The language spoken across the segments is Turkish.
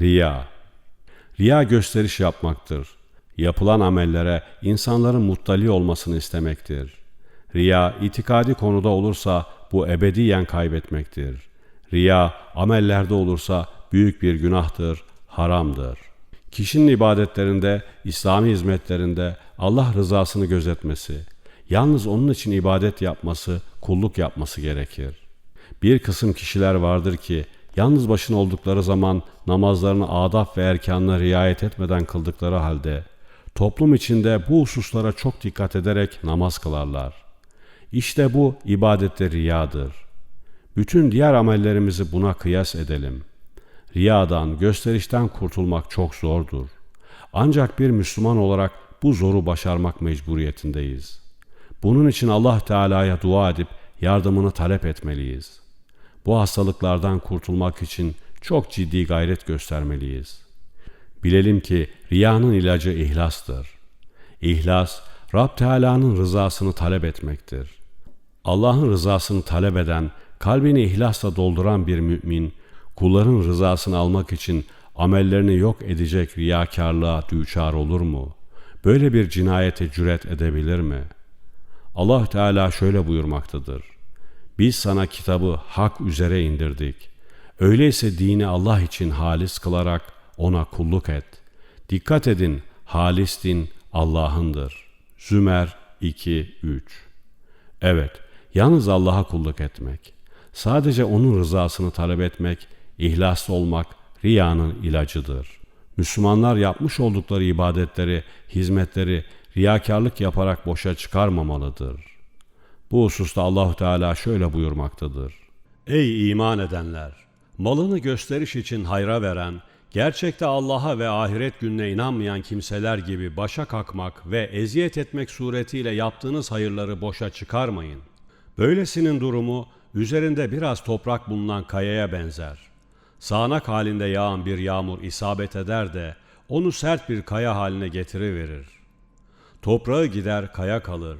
Riya Riya gösteriş yapmaktır. Yapılan amellere insanların muttali olmasını istemektir. Riya itikadi konuda olursa bu ebediyen kaybetmektir. Riya amellerde olursa büyük bir günahtır, haramdır. Kişinin ibadetlerinde, İslami hizmetlerinde Allah rızasını gözetmesi, yalnız onun için ibadet yapması, kulluk yapması gerekir. Bir kısım kişiler vardır ki yalnız başına oldukları zaman namazlarını adab ve erkanına riayet etmeden kıldıkları halde toplum içinde bu hususlara çok dikkat ederek namaz kılarlar. İşte bu ibadette riyadır. Bütün diğer amellerimizi buna kıyas edelim. Riyadan, gösterişten kurtulmak çok zordur. Ancak bir Müslüman olarak bu zoru başarmak mecburiyetindeyiz. Bunun için Allah Teala'ya dua edip yardımını talep etmeliyiz. Bu hastalıklardan kurtulmak için çok ciddi gayret göstermeliyiz. Bilelim ki riyanın ilacı ihlastır. İhlas, Rab Teala'nın rızasını talep etmektir. Allah'ın rızasını talep eden, kalbini ihlasla dolduran bir mümin, kulların rızasını almak için amellerini yok edecek riyakarlığa düçar olur mu? Böyle bir cinayete cüret edebilir mi? Allah Teala şöyle buyurmaktadır. Biz sana kitabı hak üzere indirdik. Öyleyse dini Allah için halis kılarak ona kulluk et. Dikkat edin, halis din Allah'ındır. Zümer 2-3 Evet, yalnız Allah'a kulluk etmek, sadece O'nun rızasını talep etmek, ihlaslı olmak riyanın ilacıdır. Müslümanlar yapmış oldukları ibadetleri, hizmetleri riyakarlık yaparak boşa çıkarmamalıdır. Bu hususta Allahu Teala şöyle buyurmaktadır. Ey iman edenler! Malını gösteriş için hayra veren, gerçekte Allah'a ve ahiret gününe inanmayan kimseler gibi başa kalkmak ve eziyet etmek suretiyle yaptığınız hayırları boşa çıkarmayın. Böylesinin durumu üzerinde biraz toprak bulunan kayaya benzer. Sağanak halinde yağan bir yağmur isabet eder de onu sert bir kaya haline getiriverir. Toprağı gider kaya kalır.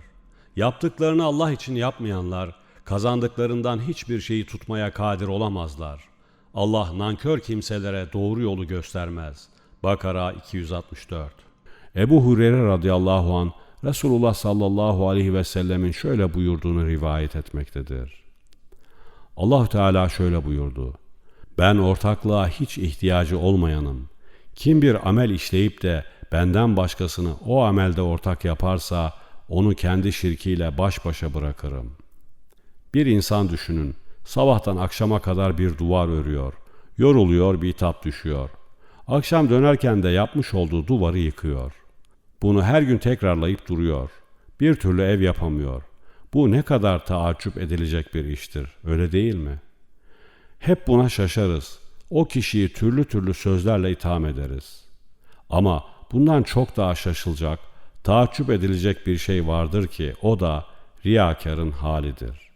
Yaptıklarını Allah için yapmayanlar kazandıklarından hiçbir şeyi tutmaya kadir olamazlar. Allah nankör kimselere doğru yolu göstermez. Bakara 264 Ebu Hureyre radıyallahu an Resulullah sallallahu aleyhi ve sellemin şöyle buyurduğunu rivayet etmektedir. Allah Teala şöyle buyurdu. Ben ortaklığa hiç ihtiyacı olmayanım. Kim bir amel işleyip de benden başkasını o amelde ortak yaparsa onu kendi şirkiyle baş başa bırakırım. Bir insan düşünün, sabahtan akşama kadar bir duvar örüyor, yoruluyor bir tap düşüyor. Akşam dönerken de yapmış olduğu duvarı yıkıyor. Bunu her gün tekrarlayıp duruyor. Bir türlü ev yapamıyor. Bu ne kadar taaccüp edilecek bir iştir, öyle değil mi? Hep buna şaşarız. O kişiyi türlü türlü sözlerle itham ederiz. Ama bundan çok daha şaşılacak, taaccüp edilecek bir şey vardır ki o da riyakarın halidir.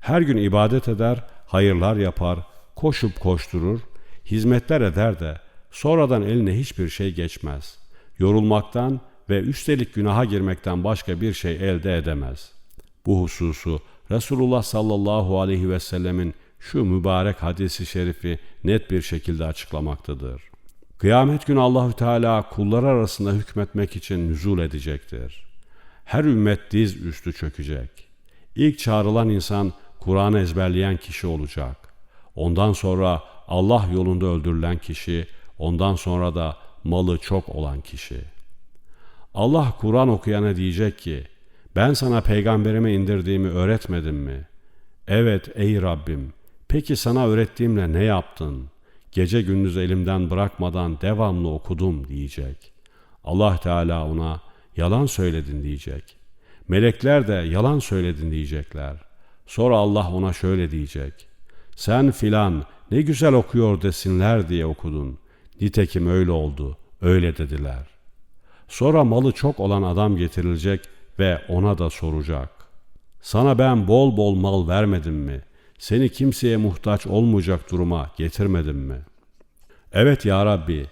Her gün ibadet eder, hayırlar yapar, koşup koşturur, hizmetler eder de sonradan eline hiçbir şey geçmez. Yorulmaktan ve üstelik günaha girmekten başka bir şey elde edemez. Bu hususu Resulullah sallallahu aleyhi ve sellemin şu mübarek hadisi şerifi net bir şekilde açıklamaktadır. Kıyamet günü Allahü Teala kullar arasında hükmetmek için nüzul edecektir. Her ümmet diz üstü çökecek. İlk çağrılan insan Kur'an'ı ezberleyen kişi olacak. Ondan sonra Allah yolunda öldürülen kişi, ondan sonra da malı çok olan kişi. Allah Kur'an okuyana diyecek ki, ben sana peygamberime indirdiğimi öğretmedim mi? Evet ey Rabbim, peki sana öğrettiğimle ne yaptın? Gece gündüz elimden bırakmadan devamlı okudum diyecek. Allah Teala ona yalan söyledin diyecek. Melekler de yalan söyledin diyecekler. Sonra Allah ona şöyle diyecek. Sen filan ne güzel okuyor desinler diye okudun. Nitekim öyle oldu, öyle dediler. Sonra malı çok olan adam getirilecek ve ona da soracak. Sana ben bol bol mal vermedim mi? Seni kimseye muhtaç olmayacak duruma getirmedim mi? Evet ya Rabbi,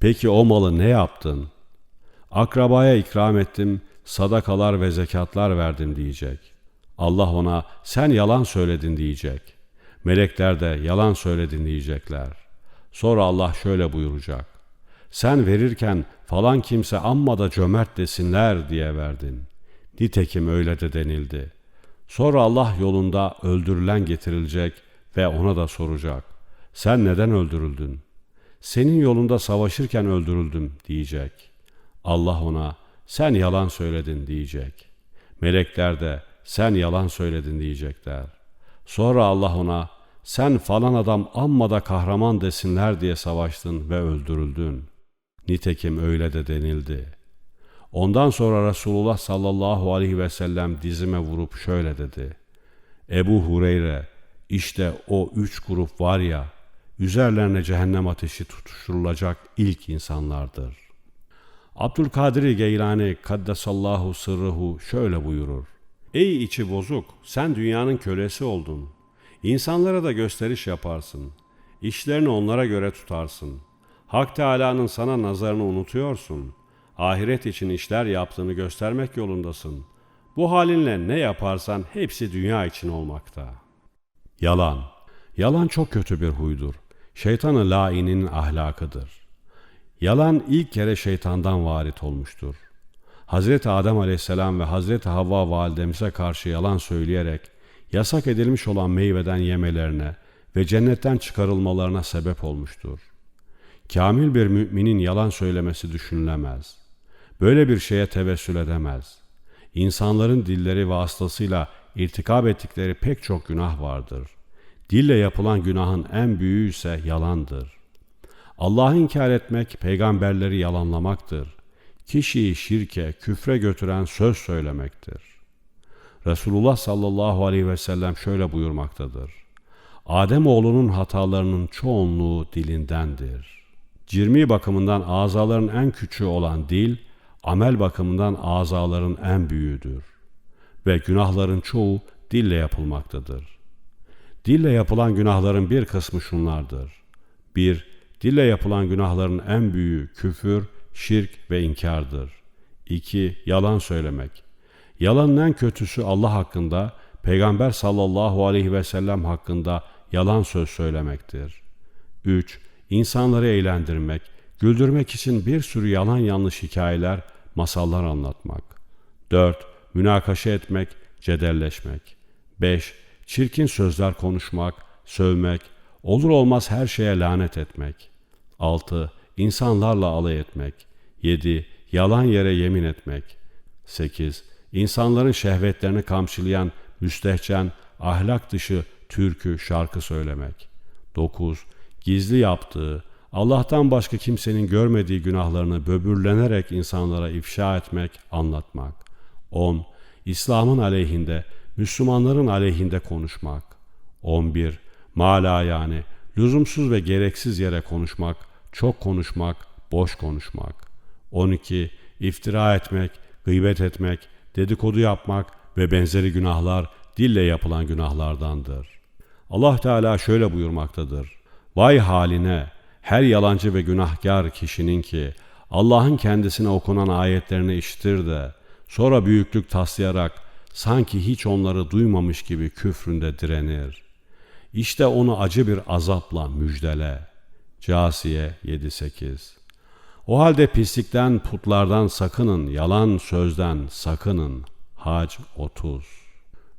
peki o malı ne yaptın? Akrabaya ikram ettim, sadakalar ve zekatlar verdim diyecek. Allah ona sen yalan söyledin diyecek. Melekler de yalan söyledin diyecekler. Sonra Allah şöyle buyuracak. Sen verirken falan kimse amma da cömert desinler diye verdin. Nitekim öyle de denildi. Sonra Allah yolunda öldürülen getirilecek ve ona da soracak. Sen neden öldürüldün? Senin yolunda savaşırken öldürüldüm diyecek. Allah ona sen yalan söyledin diyecek. Melekler de sen yalan söyledin diyecekler. Sonra Allah ona sen falan adam amma da kahraman desinler diye savaştın ve öldürüldün. Nitekim öyle de denildi. Ondan sonra Resulullah sallallahu aleyhi ve sellem dizime vurup şöyle dedi. Ebu Hureyre işte o üç grup var ya üzerlerine cehennem ateşi tutuşturulacak ilk insanlardır. Abdülkadir Geylani kaddesallahu sırrıhu şöyle buyurur. Ey içi bozuk sen dünyanın kölesi oldun. İnsanlara da gösteriş yaparsın. İşlerini onlara göre tutarsın. Hak Teala'nın sana nazarını unutuyorsun. Ahiret için işler yaptığını göstermek yolundasın. Bu halinle ne yaparsan hepsi dünya için olmakta. Yalan. Yalan çok kötü bir huydur. Şeytanı lainin ahlakıdır. Yalan ilk kere şeytandan varit olmuştur. Hazreti Adem aleyhisselam ve Hazreti Havva validemize karşı yalan söyleyerek yasak edilmiş olan meyveden yemelerine ve cennetten çıkarılmalarına sebep olmuştur. Kamil bir müminin yalan söylemesi düşünülemez. Böyle bir şeye tevessül edemez. İnsanların dilleri vasıtasıyla irtikab ettikleri pek çok günah vardır. Dille yapılan günahın en büyüğü ise yalandır. Allah'ı inkar etmek peygamberleri yalanlamaktır. Kişiyi şirke, küfre götüren söz söylemektir. Resulullah sallallahu aleyhi ve sellem şöyle buyurmaktadır. Adem oğlunun hatalarının çoğunluğu dilindendir. Cirmi bakımından azaların en küçüğü olan dil, amel bakımından azaların en büyüğüdür. Ve günahların çoğu dille yapılmaktadır. Dille yapılan günahların bir kısmı şunlardır. 1- Dille yapılan günahların en büyüğü küfür, şirk ve inkardır. 2. Yalan söylemek. Yalanın en kötüsü Allah hakkında, Peygamber sallallahu aleyhi ve sellem hakkında yalan söz söylemektir. 3. İnsanları eğlendirmek, güldürmek için bir sürü yalan yanlış hikayeler, masallar anlatmak. 4. Münakaşa etmek, cedelleşmek. 5. Çirkin sözler konuşmak, sövmek, olur olmaz her şeye lanet etmek. 6. İnsanlarla alay etmek. 7. Yalan yere yemin etmek. 8. İnsanların şehvetlerini kamçılayan, müstehcen, ahlak dışı türkü, şarkı söylemek. 9. Gizli yaptığı, Allah'tan başka kimsenin görmediği günahlarını böbürlenerek insanlara ifşa etmek, anlatmak. 10. İslam'ın aleyhinde, Müslümanların aleyhinde konuşmak. 11. Mala yani, lüzumsuz ve gereksiz yere konuşmak, çok konuşmak, boş konuşmak. 12. İftira etmek, gıybet etmek, dedikodu yapmak ve benzeri günahlar dille yapılan günahlardandır. Allah Teala şöyle buyurmaktadır. Vay haline her yalancı ve günahkar kişinin ki Allah'ın kendisine okunan ayetlerini işitir de sonra büyüklük taslayarak sanki hiç onları duymamış gibi küfründe direnir. İşte onu acı bir azapla müjdele. Casiye 7-8 O halde pislikten, putlardan sakının, yalan sözden sakının. Hac 30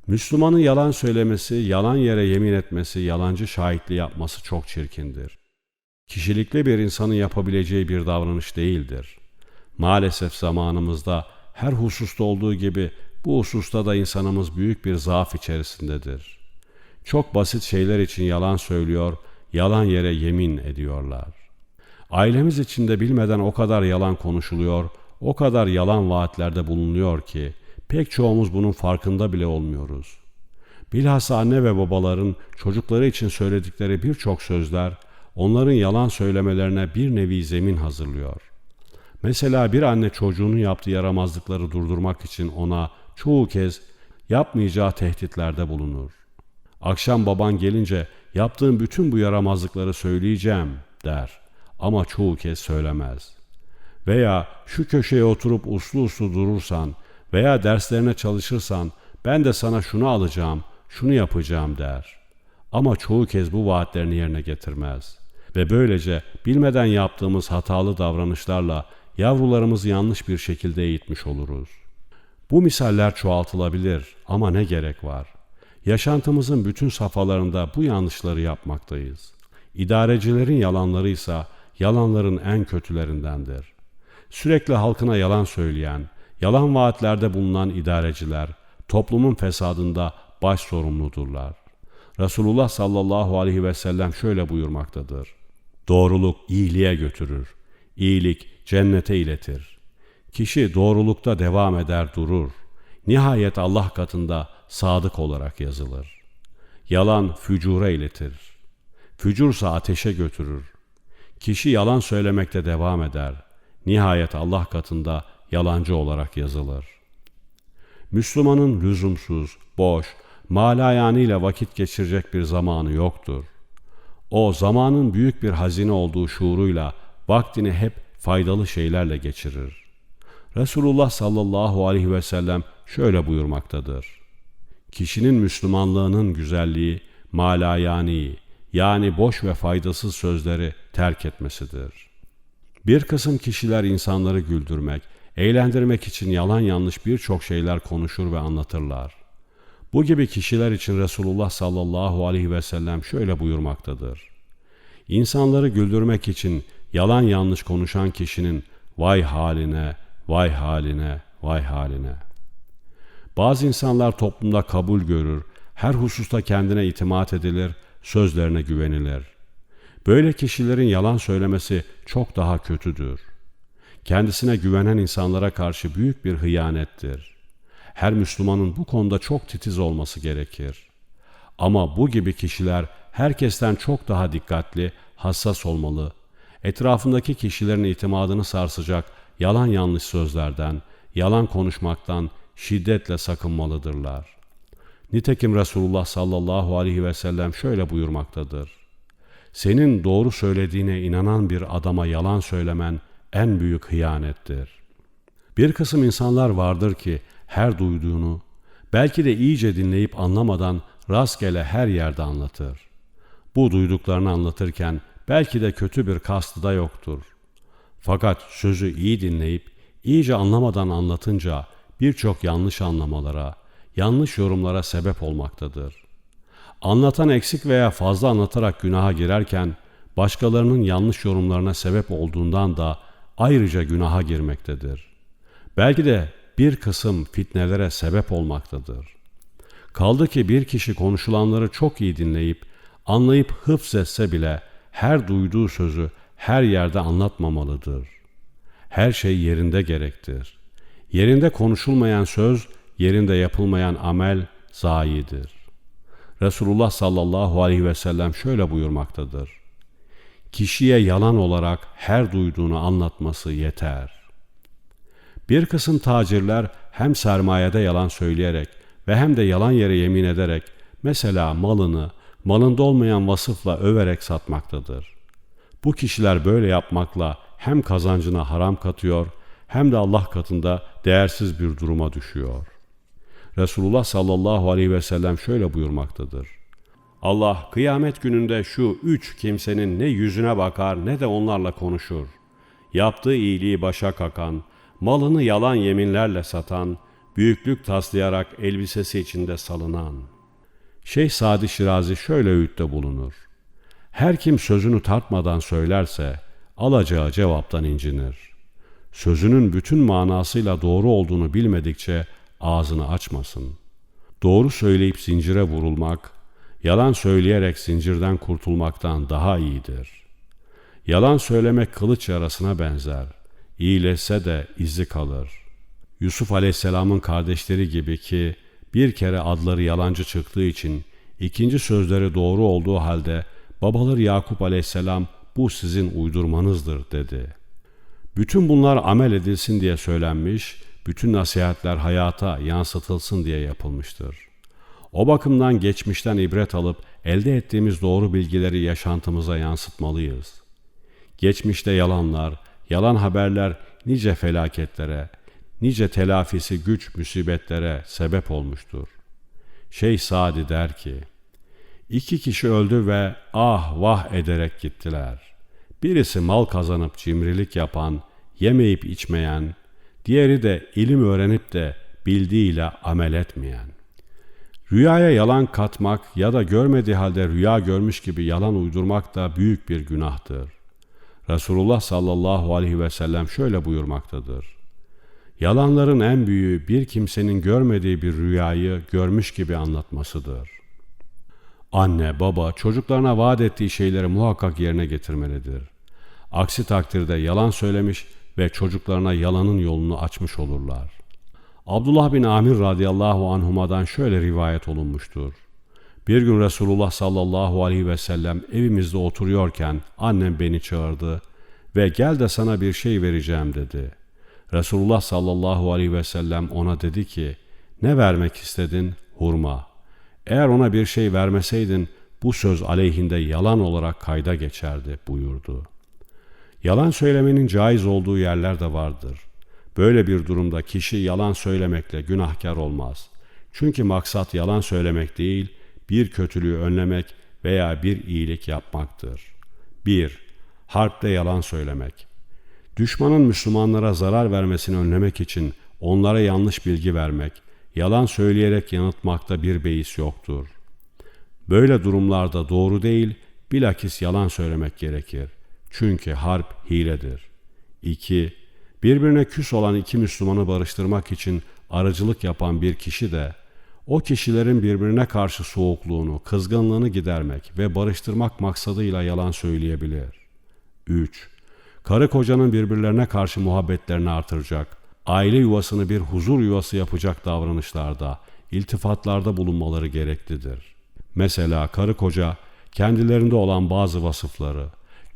Müslümanın yalan söylemesi, yalan yere yemin etmesi, yalancı şahitli yapması çok çirkindir. Kişilikli bir insanın yapabileceği bir davranış değildir. Maalesef zamanımızda her hususta olduğu gibi bu hususta da insanımız büyük bir zaaf içerisindedir. Çok basit şeyler için yalan söylüyor, yalan yere yemin ediyorlar. Ailemiz içinde bilmeden o kadar yalan konuşuluyor, o kadar yalan vaatlerde bulunuyor ki pek çoğumuz bunun farkında bile olmuyoruz. Bilhassa anne ve babaların çocukları için söyledikleri birçok sözler onların yalan söylemelerine bir nevi zemin hazırlıyor. Mesela bir anne çocuğunun yaptığı yaramazlıkları durdurmak için ona çoğu kez yapmayacağı tehditlerde bulunur. Akşam baban gelince yaptığın bütün bu yaramazlıkları söyleyeceğim der ama çoğu kez söylemez. Veya şu köşeye oturup uslu uslu durursan veya derslerine çalışırsan ben de sana şunu alacağım, şunu yapacağım der. Ama çoğu kez bu vaatlerini yerine getirmez. Ve böylece bilmeden yaptığımız hatalı davranışlarla yavrularımızı yanlış bir şekilde eğitmiş oluruz. Bu misaller çoğaltılabilir ama ne gerek var? Yaşantımızın bütün safhalarında bu yanlışları yapmaktayız. İdarecilerin yalanları ise yalanların en kötülerindendir. Sürekli halkına yalan söyleyen, yalan vaatlerde bulunan idareciler toplumun fesadında baş sorumludurlar. Resulullah sallallahu aleyhi ve sellem şöyle buyurmaktadır. Doğruluk iyiliğe götürür. İyilik cennete iletir. Kişi doğrulukta devam eder durur. Nihayet Allah katında sadık olarak yazılır. Yalan fücura iletir. Fücursa ateşe götürür. Kişi yalan söylemekte devam eder. Nihayet Allah katında yalancı olarak yazılır. Müslümanın lüzumsuz, boş, malayaniyle vakit geçirecek bir zamanı yoktur. O zamanın büyük bir hazine olduğu şuuruyla vaktini hep faydalı şeylerle geçirir. Resulullah sallallahu aleyhi ve sellem şöyle buyurmaktadır. Kişinin Müslümanlığının güzelliği malayani yani boş ve faydasız sözleri terk etmesidir. Bir kısım kişiler insanları güldürmek, eğlendirmek için yalan yanlış birçok şeyler konuşur ve anlatırlar. Bu gibi kişiler için Resulullah sallallahu aleyhi ve sellem şöyle buyurmaktadır. İnsanları güldürmek için yalan yanlış konuşan kişinin vay haline, vay haline, vay haline. Bazı insanlar toplumda kabul görür, her hususta kendine itimat edilir, sözlerine güvenilir. Böyle kişilerin yalan söylemesi çok daha kötüdür. Kendisine güvenen insanlara karşı büyük bir hıyanettir. Her Müslümanın bu konuda çok titiz olması gerekir. Ama bu gibi kişiler herkesten çok daha dikkatli, hassas olmalı. Etrafındaki kişilerin itimadını sarsacak yalan yanlış sözlerden, yalan konuşmaktan şiddetle sakınmalıdırlar. Nitekim Resulullah sallallahu aleyhi ve sellem şöyle buyurmaktadır. Senin doğru söylediğine inanan bir adama yalan söylemen en büyük hıyanettir. Bir kısım insanlar vardır ki her duyduğunu, belki de iyice dinleyip anlamadan rastgele her yerde anlatır. Bu duyduklarını anlatırken belki de kötü bir kastı da yoktur. Fakat sözü iyi dinleyip iyice anlamadan anlatınca birçok yanlış anlamalara, yanlış yorumlara sebep olmaktadır. Anlatan eksik veya fazla anlatarak günaha girerken başkalarının yanlış yorumlarına sebep olduğundan da ayrıca günaha girmektedir. Belki de bir kısım fitnelere sebep olmaktadır. Kaldı ki bir kişi konuşulanları çok iyi dinleyip, anlayıp hıfzetse bile her duyduğu sözü her yerde anlatmamalıdır. Her şey yerinde gerektir. Yerinde konuşulmayan söz, yerinde yapılmayan amel zayidir. Resulullah sallallahu aleyhi ve sellem şöyle buyurmaktadır. Kişiye yalan olarak her duyduğunu anlatması yeter. Bir kısım tacirler hem sermayede yalan söyleyerek ve hem de yalan yere yemin ederek mesela malını malında olmayan vasıfla överek satmaktadır. Bu kişiler böyle yapmakla hem kazancına haram katıyor hem de Allah katında değersiz bir duruma düşüyor. Resulullah sallallahu aleyhi ve sellem şöyle buyurmaktadır. Allah kıyamet gününde şu üç kimsenin ne yüzüne bakar ne de onlarla konuşur. Yaptığı iyiliği başa kakan, malını yalan yeminlerle satan, büyüklük taslayarak elbisesi içinde salınan. Şeyh Sadi Şirazi şöyle öğütte bulunur. Her kim sözünü tartmadan söylerse alacağı cevaptan incinir. Sözünün bütün manasıyla doğru olduğunu bilmedikçe ağzını açmasın. Doğru söyleyip zincire vurulmak, yalan söyleyerek zincirden kurtulmaktan daha iyidir. Yalan söylemek kılıç yarasına benzer. İyileşse de izi kalır. Yusuf Aleyhisselam'ın kardeşleri gibi ki bir kere adları yalancı çıktığı için ikinci sözleri doğru olduğu halde babaları Yakup Aleyhisselam bu sizin uydurmanızdır dedi. Bütün bunlar amel edilsin diye söylenmiş, bütün nasihatler hayata yansıtılsın diye yapılmıştır. O bakımdan geçmişten ibret alıp elde ettiğimiz doğru bilgileri yaşantımıza yansıtmalıyız. Geçmişte yalanlar, yalan haberler nice felaketlere, nice telafisi güç musibetlere sebep olmuştur. Şeyh Sadi der ki, İki kişi öldü ve ah vah ederek gittiler. Birisi mal kazanıp cimrilik yapan, yemeyip içmeyen, diğeri de ilim öğrenip de bildiğiyle amel etmeyen. Rüyaya yalan katmak ya da görmediği halde rüya görmüş gibi yalan uydurmak da büyük bir günahtır. Resulullah sallallahu aleyhi ve sellem şöyle buyurmaktadır. Yalanların en büyüğü bir kimsenin görmediği bir rüyayı görmüş gibi anlatmasıdır. Anne, baba çocuklarına vaat ettiği şeyleri muhakkak yerine getirmelidir. Aksi takdirde yalan söylemiş ve çocuklarına yalanın yolunu açmış olurlar. Abdullah bin Amir radıyallahu anhuma'dan şöyle rivayet olunmuştur. Bir gün Resulullah sallallahu aleyhi ve sellem evimizde oturuyorken annem beni çağırdı ve gel de sana bir şey vereceğim dedi. Resulullah sallallahu aleyhi ve sellem ona dedi ki ne vermek istedin? Hurma. Eğer ona bir şey vermeseydin bu söz aleyhinde yalan olarak kayda geçerdi buyurdu. Yalan söylemenin caiz olduğu yerler de vardır. Böyle bir durumda kişi yalan söylemekle günahkar olmaz. Çünkü maksat yalan söylemek değil, bir kötülüğü önlemek veya bir iyilik yapmaktır. 1. Harpte yalan söylemek. Düşmanın Müslümanlara zarar vermesini önlemek için onlara yanlış bilgi vermek, yalan söyleyerek yanıltmakta bir beis yoktur. Böyle durumlarda doğru değil, bilakis yalan söylemek gerekir. Çünkü harp hiledir. 2. Birbirine küs olan iki Müslümanı barıştırmak için aracılık yapan bir kişi de o kişilerin birbirine karşı soğukluğunu, kızgınlığını gidermek ve barıştırmak maksadıyla yalan söyleyebilir. 3. Karı kocanın birbirlerine karşı muhabbetlerini artıracak, aile yuvasını bir huzur yuvası yapacak davranışlarda, iltifatlarda bulunmaları gereklidir. Mesela karı koca kendilerinde olan bazı vasıfları,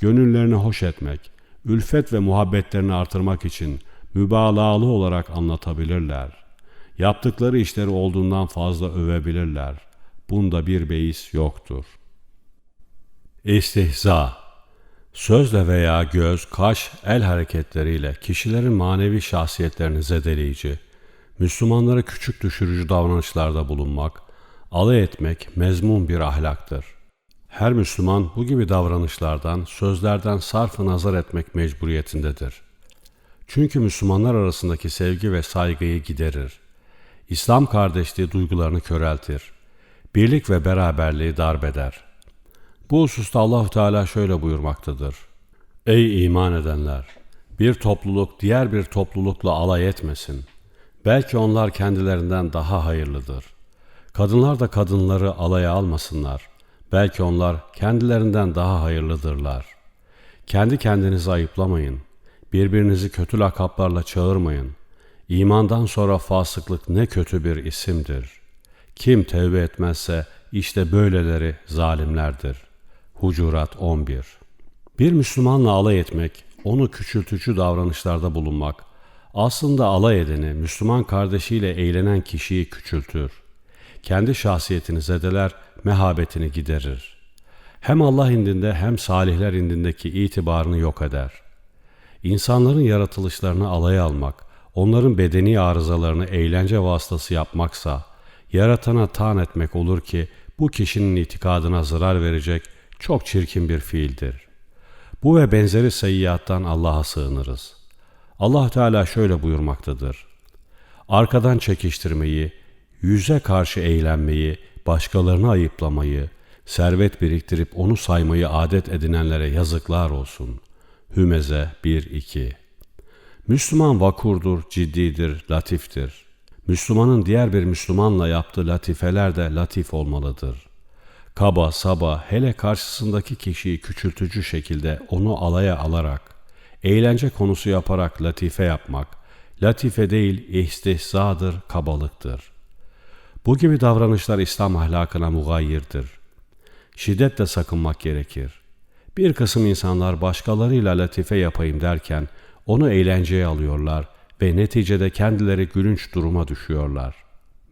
gönüllerini hoş etmek, ülfet ve muhabbetlerini artırmak için mübalağalı olarak anlatabilirler. Yaptıkları işleri olduğundan fazla övebilirler. Bunda bir beis yoktur. İstihza Sözle veya göz, kaş, el hareketleriyle kişilerin manevi şahsiyetlerini zedeleyici, Müslümanları küçük düşürücü davranışlarda bulunmak, alay etmek mezmun bir ahlaktır. Her Müslüman bu gibi davranışlardan, sözlerden sarfı nazar etmek mecburiyetindedir. Çünkü Müslümanlar arasındaki sevgi ve saygıyı giderir. İslam kardeşliği duygularını köreltir. Birlik ve beraberliği darbeder. Bu hususta Allahu Teala şöyle buyurmaktadır. Ey iman edenler! Bir topluluk diğer bir toplulukla alay etmesin. Belki onlar kendilerinden daha hayırlıdır. Kadınlar da kadınları alaya almasınlar. Belki onlar kendilerinden daha hayırlıdırlar. Kendi kendinizi ayıplamayın. Birbirinizi kötü lakaplarla çağırmayın. İmandan sonra fasıklık ne kötü bir isimdir. Kim tevbe etmezse işte böyleleri zalimlerdir. Hucurat 11 Bir Müslümanla alay etmek, onu küçültücü davranışlarda bulunmak, aslında alay edeni, Müslüman kardeşiyle eğlenen kişiyi küçültür. Kendi şahsiyetini zedeler, mehabetini giderir. Hem Allah indinde hem salihler indindeki itibarını yok eder. İnsanların yaratılışlarını alaya almak, onların bedeni arızalarını eğlence vasıtası yapmaksa, yaratana tan etmek olur ki bu kişinin itikadına zarar verecek çok çirkin bir fiildir. Bu ve benzeri seyyiattan Allah'a sığınırız. Allah Teala şöyle buyurmaktadır. Arkadan çekiştirmeyi, yüze karşı eğlenmeyi, başkalarını ayıplamayı, servet biriktirip onu saymayı adet edinenlere yazıklar olsun. Hümeze 1-2 Müslüman vakurdur, ciddidir, latiftir. Müslümanın diğer bir Müslümanla yaptığı latifeler de latif olmalıdır. Kaba, saba, hele karşısındaki kişiyi küçültücü şekilde onu alaya alarak, eğlence konusu yaparak latife yapmak, latife değil istihzadır, kabalıktır. Bu gibi davranışlar İslam ahlakına mugayyirdir. Şiddetle sakınmak gerekir. Bir kısım insanlar başkalarıyla latife yapayım derken onu eğlenceye alıyorlar ve neticede kendileri gülünç duruma düşüyorlar.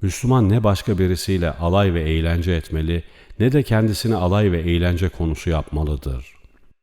Müslüman ne başka birisiyle alay ve eğlence etmeli ne de kendisini alay ve eğlence konusu yapmalıdır.''